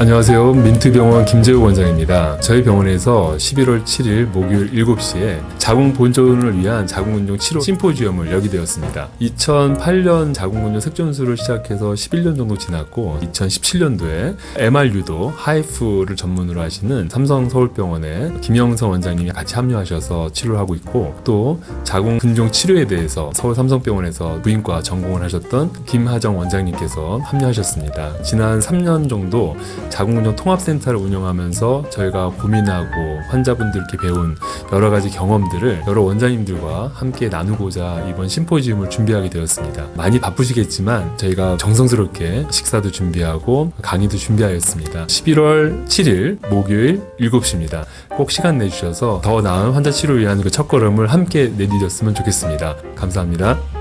안녕하세요. 민트병원 김재우 원장입니다. 저희 병원에서 11월 7일 목요일 7시에 자궁 본전을 위한 자궁근종 치료 심포지엄을 열게 되었습니다. 2008년 자궁근종 색전수를 시작해서 11년 정도 지났고 2017년도에 MR유도 하이프를 전문으로 하시는 삼성 서울병원의 김영성 원장님이 같이 합류하셔서 치료를 하고 있고 또 자궁 근종 치료에 대해서 서울 삼성병원에서 부인과 전공을 하셨던 김하정 원장님께서 합류하셨습니다. 지난 3년 정도 자궁근종 통합센터를 운영하면서 저희가 고민하고 환자분들께 배운 여러 가지 경험들을 여러 원장님들과 함께 나누고자 이번 심포지움을 준비하게 되었습니다. 많이 바쁘시겠지만 저희가 정성스럽게 식사도 준비하고 강의도 준비하였습니다. 11월 7일 목요일 7시입니다. 꼭 시간 내주셔서 더 나은 환자 치료를 위한 그 첫걸음을 함께 내디뎠으면 좋겠습니다. 감사합니다.